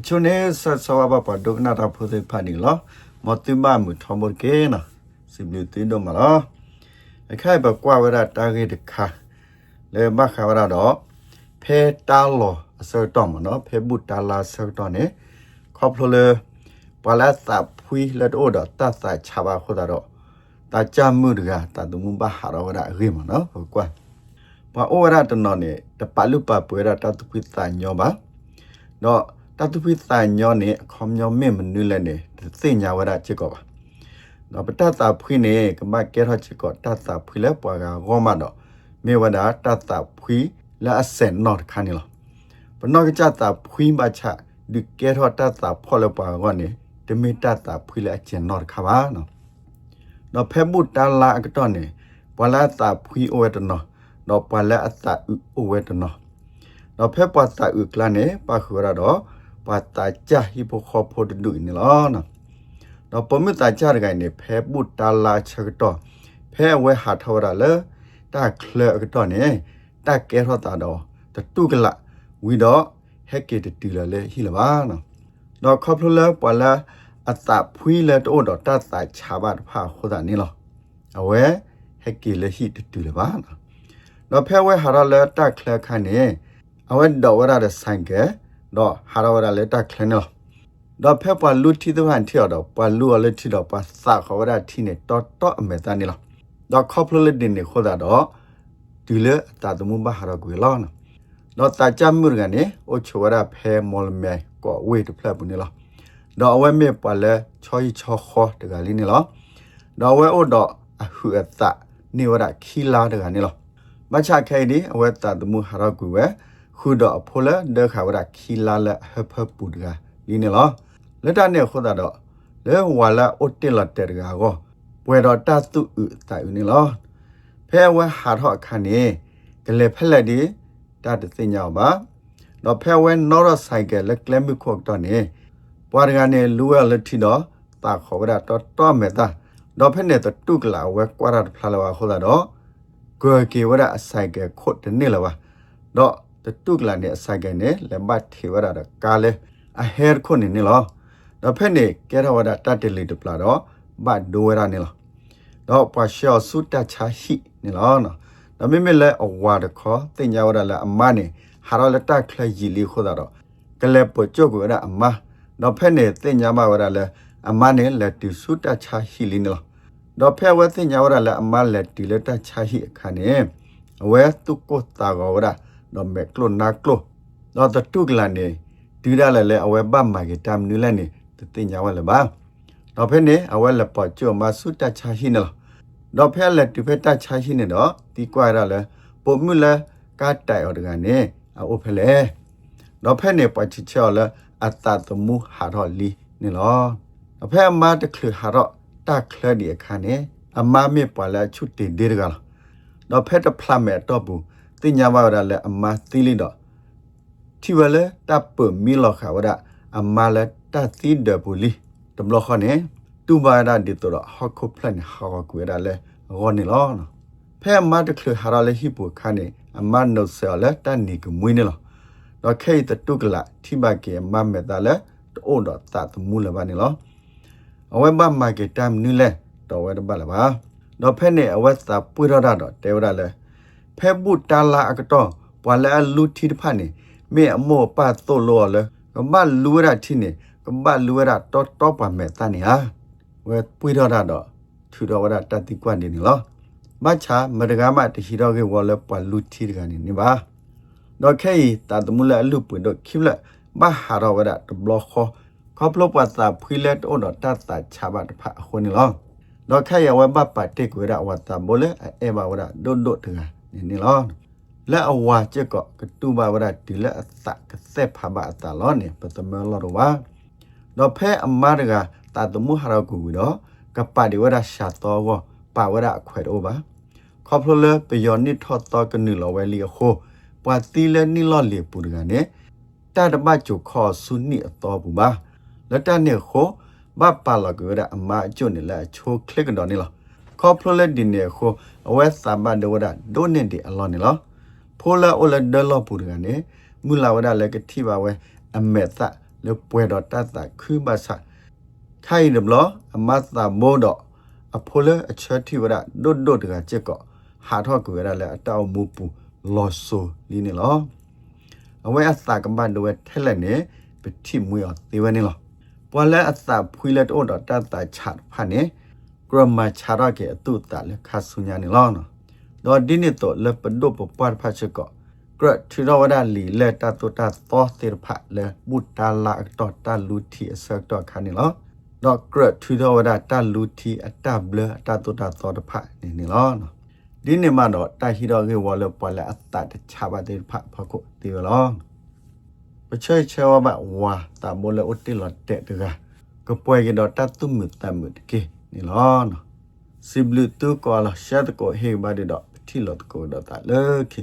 အချုံနေဆဆဝဘပဒုကနာတာဖိုသေဖာနီလောမတိမမှုထမကေနာစိဘလူတင်တော့မလားအခိုင်ဘကွာဝရတာဂေတခါလေမခဝရတော့ဖဲတာလောအစေတော်မနော်ဖဲဘုတာလာစေတော်နေခေါပလလေပလာသဖွီလက်အိုဒတသချပါခိုတော့တာကြမှုတကတာတမှုဘဟာရဝရအေးမနော်ဟုတ်ကွာဘာဩဝရတနော်နေတပလူပပွေရတတပိတညောပါတော့ တတုပိတညောနေအခေါမျောမေမနုလည်းနေသိညာဝရချစ်ကောပါတော့ပတတာဖွိနေကမကဲရချစ်ကောတတာဖွိလဲပွားကဂောမတော့မေဝဒတတာဖွိလာအစင်နော့ခါနေလောပနောကကြတာဖွိမချဒီကဲရတတာဖော်လပွားကောနေတမေတတာဖွိလဲအကျင်နော့ခါပါနော်တော့ဖဲမှုတလာအကတော့နေဘလာတာဖွိအိုဝဲတနော်တော့ဘလာအတာအိုဝဲတနော်တော့ဖဲပတ်တာဥကလနေပါခူရတော့ ပါတာကြဟိပိုခေါ်ဖို့တူနေလောနော်တော့ပမတာကြရကိုင်နေဖဲပုတလာချက်တော့ဖဲဝဲဟာထောရလေတာခလကတော့နေတာကဲရတာတော့တတုကလဝီတော့ဟက်ကေတူလလေဟိလပါနော်တော့ခေါပလလပလာအတာဖွီလက်တော့တော့တတ်တာချာပါတဖာခိုးတာနေလောအဝဲဟက်ကေလေဟိတူလပါနော်တော့ဖဲဝဲဟာရလေတာခလခါနေအဝဲတော့ဝရတဲ့ဆိုင်ကဲ တော့ဟာရဝရလက်တက်ခလနော်တော့ဖက်ပါလူတီတော့ဟန်တီတော့ပါလူအလက်တီတော့ပါစာခဝရတီနေတော့တော့အမေတန်နေလားတော့ခေါပလလက်တင်နေခေါ်တာတော့ဒီလေတာတမှုဘဟာရကွေလောနော်တော့တာချမှုကနေအိုချဝရဖဲမော်လမဲကောဝေးတဖလက်ဘူးနေလားတော့အဝဲမေပါလဲချောချောခေါ်တကလေးနေလားတော့ဝဲအိုတော့အဟုအသနေဝရခီလာတကနေလားမချခဲဒီအဝဲတာတမှုဟာရကွေဝဲ ခုတော့အဖိုးလဲဒခါဝရခီလာလဲဟဖပူဒကဒီနေလားလက်တနဲ့ခုတာတော့လဲဝါလာအိုတက်လတဲ့ကကောပွဲတော့တတုဥတိုင်နေလားဖဲဝဲဟာတော့ခန်းနေကလေးဖက်လက်ဒီတတသိညာပါတော့ဖဲဝဲနောရဆိုင်ကလက်ကလမခုတ်တော့နေပွားရကနေလူဝဲလက်ထီတော့တာခေါ်ဝရတော့တော့မဲ့တာတော့ဖက်နဲ့တော့တုကလာဝဲကွာရဖလာလာခေါ်တာတော့ကိုကေဝရအဆိုင်ကခုတ်တဲ့နေလားပါတော့ တတုကလာနေအဆိုင်ကနေလမတ်ထေဝရတာကာလေအဟဲခုနေနေလောတော့ဖက်နေကဲရဝဒတတလီတပလာတော့ဘတ်ဒိုဝရနေလောတော့ပရှောစုတချာဟိနေလောနော်ဒါမိမလဲအဝါတခေါ်တင်ကြဝရလာအမနေဟာရလတခလကြီးလီခိုးတာတော့ကလေပကြုတ်ကရအမတော့ဖက်နေတင်ကြမဝရလဲအမနေလက်တူစုတချာဟိလီနေလောတော့ဖဲဝဲတင်ကြဝရလဲအမလက်တီလက်တချာဟိအခါနေအဝဲတုကိုတာဂဝရ တော့မက်ကလုနာကလုတော့တတုကလာနေဒီရလဲလဲအဝဲပတ်မှာကတမ်နူလဲနေတတင်ညာဝဲလဲပါတော့ဖဲနေအဝဲလက်ပေါ်ကျော်မဆုတချာရှိနေလားတော့ဖဲလက်တူဖဲတချာရှိနေတော့ဒီကွာရလဲပုံမှုလဲကတိုင်အော်တကနေအိုဖဲလဲတော့ဖဲနေပတ်ချချောလဲအတတမှုဟာတော့လီနေလောတော့ဖဲအမတခလဟာတော့တခလဒီအခါနေအမမေပွာလဲချွတ်တင်ဒီရကလားတော့ဖဲတဖလာမဲတော့ဘူး တင်ညာပါရလဲအမသီးလိတော့တီဝလဲတပ်ပမီလောခါဝဒအမလဲတသီးဒပူလီတဘလခနဲ့တူဘာရဒီတော့ဟခုပလန်ဟာကွေရလဲဂောနေလောနော်ဖဲအမတခလဟာရလဲဟိပူခါနေအမနုဆဲလဲတန်နီကမွေးနေလောတော့ခဲတတုကလာထိဘကေမမေတာလဲတိုးတော့တတ်မူလပါနေလောအဝဲမမကေတမ်နူလဲတော့ဝဲတပါလာပါတော့ဖဲနေအဝဲသာပွေရတာတော့တဲဝရလဲ ဖဲပုတလာအကတော့ဘွာလဲလူတီတဖာနေမေအမောပတ်တိုလောလဲကမလူရတီနေကမလူရတော့တော့ပါမဲ့တန်နေဟာဝဲပွေတော့တာတော့ထူတော့ဝရတတိကွနေနေလောမချာမတကားမတရှိတော့ကေဝလဲပွာလူတီတကနေနေပါတော့ခဲတာတမှုလဲအလူပွေတော့ခိလက်မဟာရဝရတဘလခောခေါပလပတ်တာဖွေလက်တော့တတ်တာချပါတဖာခွနေလောတော့ခဲရဝဲဘပတ်တေကွေရဝတာဘလဲအဲဘာဝရဒို့ဒို့တက နေနေလောလက်အဝါချက်ကကတူဘာဝရဒီလက်အသကသက်ဖဘာအတလောနေပတမလောတော့ဝါတော့ဖဲအမရကတာတမှုဟာရကူတော့ကပဒီဝရရှာတော့ကိုပါဝရအခွဲတော့ပါခေါပလလပယောနိထော့တော့ကနုလောဝဲလီခိုပွာတီလနိလောလီပူရကနေတတဘချုခောဆုနိအတော်ဘူးပါလက်တနေခိုဘပါလကရအမအကျွနေလဲချိုကလစ်ကတော့နေလား ခေါပလလဒီနေခိုအဝဲစာဘဒဝရဒိုနေဒီအလောနေလားဖိုလာအိုလာဒလောပူရကနေမူလာဝဒလည်းကတိပါဝဲအမေသ le pwe do ta ta khu ba sa thai de blo ama ta mo do a phole a cha thi wa da dot dot ga che ko ha tho ku ra le a taw mu pu lo so li ne lo အဝဲအစာကမ္ဘာဒဝဲထဲလက်နေပတိမွေအသေးဝဲနေလောပွာလဲအစာဖွေလက်တော့တတ်တာချတ်ဖာနေ ဂရမချာရကေအတုတလဲခါဆုညာနေလောနော်တော့ဒီနေ့တော့လက်ပဒုပပွားဖတ်ချက်ကောဂရထီရဝဒလီလက်တတုတသောတေဖာလဲဘုတ္တလာတော့တလူတီအစတော့ခါနေလောတော့ဂရထီရဝဒတလူတီအတဘလတတုတသောတဖာနေနေလောနော်ဒီနေ့မှတော့တာဟီတော့ကေဝလပွာလဲအတတချပါတေဖာဖခုတေလောပချေချေဝဘဝါတာမိုလအတိလတဲ့တကကပွဲကတော့တတ်သူမတမတကေ နီလောနစီဘလူတူကောလာရှတ်ကိုဟေဘာဒီတော့တိလတ်ကိုတော့တာလေခိ